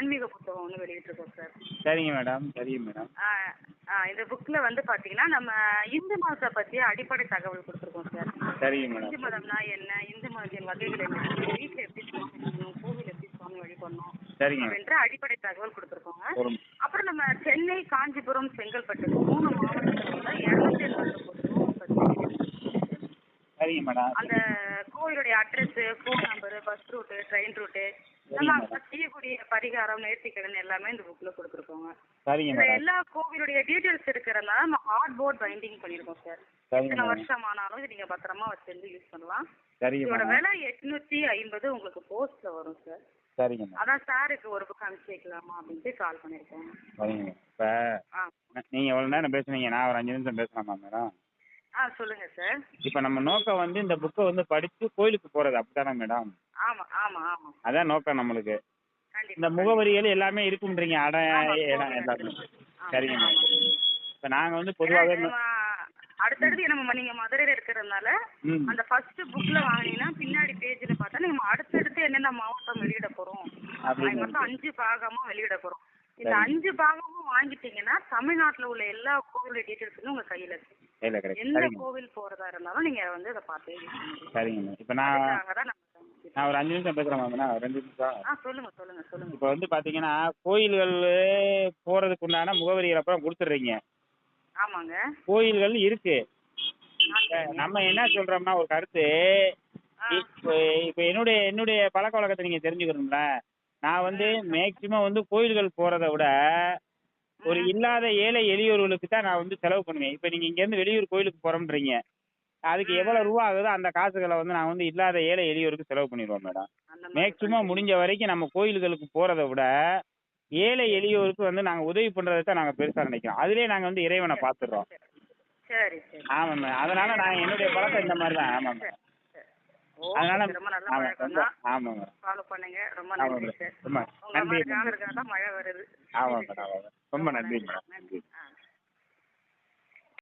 ஆன்மீக புத்தகம் ஒன்று வெளியிட்டிருக்கோம் சார். சரிங்க மேடம் சரிங்க மேடம். இந்த புக்கில் வந்து பார்த்தீங்கன்னா நம்ம இந்து மதத்தை பற்றிய அடிப்படை தகவல் கொடுத்துருக்கோம் சார். சரிங்க மேடம். இந்து மதம்னா என்ன? இந்து மதத்தின் வகைகள் என்ன? வீட்டில் எப்படி சுவாமி கும்பிடணும் கோவில் எப்படி சுவாமி வழிபடணும் சரிங்க. அப்படின்ற அடிப்படை தகவல் கொடுத்துருக்கோங்க. அப்புறம் நம்ம சென்னை காஞ்சிபுரம் செங்கல்பட்டு மூணு மாவட்டத்தில் இரநூத்தி எண்பது சரிங்க மேடம். அந்த கோவிலுடைய address phone number bus route train route பரிகாரம் நேர்த்திக்கடன் எல்லாமே இந்த புக்கில் கொடுத்துருக்கோங்க. சரிங்க இதுல மேடம் எல்லா கோவிலுடைய டீட்டெயில்ஸ் இருக்கிறதுனால நம்ம ஹார்ட் போர்ட் பைண்டிங் பண்ணியிருக்கோம் சார் சரிங்க மேடம் வருஷம் ஆனாலும் இது நீங்க பத்திரமா வச்சிருந்து யூஸ் பண்ணலாம். சரிங்க இதோட மேடம் விலை எட்நூத்தி ஐம்பது உங்களுக்கு போஸ்ட்ல வரும் சார் சரிங்க மேடம் அதான் சாருக்கு ஒரு புக் அனுப்பிச்சு வைக்கலாமா அப்படின்ட்டு கால் பண்ணியிருக்கோம். சரிங்க இப்போ ஆ. நீங்கள் எவ்வளோ நேரம் பேசுனீங்க நான் ஒரு அஞ்சு நிமிஷம் பேசலாமா மேடம் ஆ சொல்லுங்க சார் இப்போ நம்ம நோக்கம் வந்து இந்த புக்கை வந்து படித்து கோயிலுக்கு போகிறது அப்படிதானே மேடம் ஆமா ஆமா ஆமா. அதான் நோக்கம் நம்மளுக்கு. இந்த முகவரிகள் எல்லாமே இருக்குன்றீங்க அடை ஆமா, இடம் கோவில் எல்லாமே சரிங்க இப்போ நாங்கள் வந்து பொதுவாகவே அடுத்தடுத்து நம்ம நீங்க மதுரையில இருக்கிறதுனால அந்த ஃபர்ஸ்ட் புக்ல வாங்குனீங்கன்னா பின்னாடி பேஜ்ல பார்த்தா நம்ம அடுத்தடுத்து என்னென்ன மாவட்டம் வெளியிட போறோம். மொத்தம் அஞ்சு பாகமா வெளியிட போறோம். இந்த. அஞ்சு பாகமும் வாங்கிட்டீங்கன்னா தமிழ்நாட்டுல உள்ள எல்லா கோவிலோட டீட்டெயில்ஸும் உங்க கையில இருக்கு. எந்த கோவில் போறதா இருந்தாலும் நீங்க வந்து அதை பார்த்து. சரிங்க இப்போ நான் நான் ஒரு அஞ்சு நிமிஷம் பேசுகிறேன் மேடம் ரெண்டு நிமிஷம். சொல்லுங்க சொல்லுங்க சொல்லுங்க. இப்போ வந்து பார்த்தீங்கன்னா கோயில்கள் போகிறதுக்கு உண்டான முகவரிகள் அப்புறம் கொடுத்துட்றீங்க. ஆமாங்க. கோயில்கள் இருக்கு. நம்ம என்ன சொல்றோம்னா ஒரு கருத்து. இப்போ இப்போ என்னுடைய என்னுடைய பழக்க வழக்கத்தை நீங்க தெரிஞ்சுக்கணும்ல. நான் வந்து மேக்சிமம் வந்து கோயில்கள் போறதை விட ஒரு இல்லாத ஏழை எளியோர்களுக்கு தான் நான் வந்து செலவு பண்ணுவேன். இப்போ நீங்க இங்க இருந்து வெளியூர் கோயிலுக்கு போறோம்ன்றீங்க. அதுக்கு எவ்வளவு ரூபா ஆகுதோ அந்த காசுகளை வந்து நான் வந்து இல்லாத ஏழை எளியோருக்கு செலவு பண்ணிடுவோம் மேடம் மேக்சிமம் முடிஞ்ச வரைக்கும் நம்ம கோயில்களுக்கு போறதை விட ஏழை எளியோருக்கு வந்து நாங்க உதவி பண்றதை தான் நாங்க பெருசா நினைக்கிறோம். அதுலயே நாங்க வந்து இறைவனை பார்த்துடுறோம். சரி. சரி ஆமா மேம் அதனால நான் என்னுடைய பழக்கம் இந்த மாதிரி தான். ஆமாம் மேம் அதனால ஆமாம் ஆமாம் மேம் ஃபாலோ பண்ணுங்க. ரொம்ப ஆமாம் நன்றி ரொம்ப நன்றி. ஆமாம் மேடம் ஆமாம் ரொம்ப நன்றி மேடம்